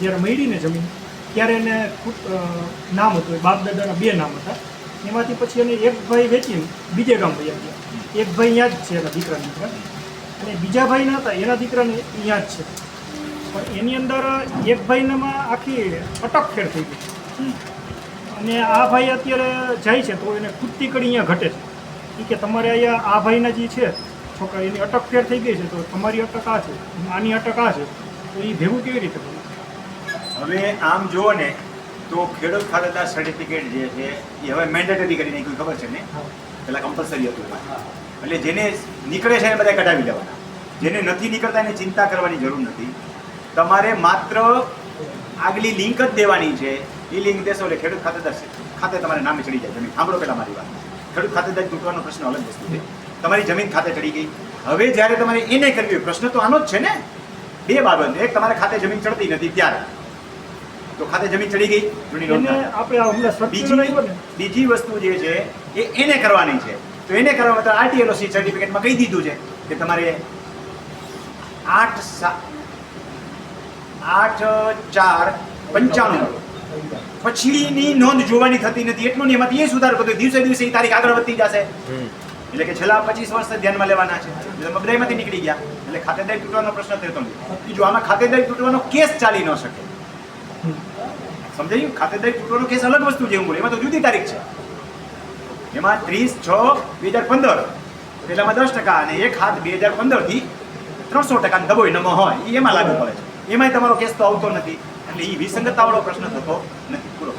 જ્યારે મળીને જમીન, ત્યારે એને નામ હતું, એ બાપ દાદાના બે નામ હતા. એમાંથી પછી એને એક ભાઈ વેચીને બીજે ગામ વયા ગયા. એક ભાઈ અહીંયા જ છે એના દીકરા દીકરા. અને બીજા ભાઈ ના હતા, એના દીકરાને અહીંયા જ છે. પણ એની અંદર એક ભાઈનામાં આખી અટકખેડ થઈ ગઈ. અને આ ભાઈ અત્યારે જાય છે, તો એને કૂદતી કરી અહીંયા ઘટે છે. ઈ કે તમારે અહીંયા આ ભાઈના જે છે, છોકરા, એની અટક ફેર થઈ ગઈ છે, તો તમારી અટક આ છે, આની અટક આ છે. તો એ ભેગું કેવી રીતે હવે આમ જુઓ ને તો ખેડૂત ખાતેદાર સર્ટિફિકેટ જે છે એ હવે મેન્ડેટરી કરી નાખ્યું ખબર છે ને? પેલા કમ્પલસરી હતું એટલે જેને નીકળે છે એને બધા કઢાવી લેવાના. જેને નથી નીકળતા એને ચિંતા કરવાની જરૂર નથી. તમારે માત્ર આગલી લિંક જ દેવાની છે. એ લિંક દેશો એટલે ખેડૂત ખાતેદાર ખાતે તમારે નામે ચડી જાય. જમીન. સાંભળો પેલા મારી વાત. ખેડૂત ખાતેદાર ચૂંટવાનો પ્રશ્ન અલગ વસ્તુ છે. તમારી જમીન ખાતે ચડી ગઈ. હવે જ્યારે તમારે એને કરવી હોય પ્રશ્ન તો આનો જ છે ને? બે બાબત. એક તમારે ખાતે જમીન ચડતી નથી ત્યારે. તો ખાતે જમીન ચડી ગઈ જૂની આપણે હમણાં બીજી બીજી વસ્તુ જે છે એ એને કરવાની છે. તો એને કરવા માટે આરટીએલઓસી સર્ટિફિકેટમાં કહી દીધું છે કે તમારે આઠ સા આઠ ચાર પંચાણું. પછીની નોંધ જોવાની થતી નથી. એટલું નહીં એમાંથી એ સુધાર કરતો દિવસે દિવસે એ તારીખ આગળ વધતી જશે. એટલે કે છેલ્લા પચીસ વર્ષ ધ્યાનમાં લેવાના છે. એટલે તમે નીકળી ગયા. એટલે ખાતેદારી તૂટવાનો પ્રશ્ન થતો નથી. બીજું આમાં ખાતેદારી તૂટવાનો કેસ ચાલી ન શકે. સમજાયું? ખાતેદારી તૂટવાનો કેસ અલગ વસ્તુ હું બોલું. એમાં તો જુદી તારીખ છે. એમાં ત્રીસ છ બે હજાર પંદર. પહેલામાં દસ ટકા અને એક હાથ બે હજાર પંદરથી ત્રણસો ટકા દબોય નમો હોય. એ એમાં લાગુ પડે છે. એમાંય તમારો કેસ તો આવતો નથી. એટલે એ વિસંગતતાવાળો પ્રશ્ન થતો નથી. પૂરો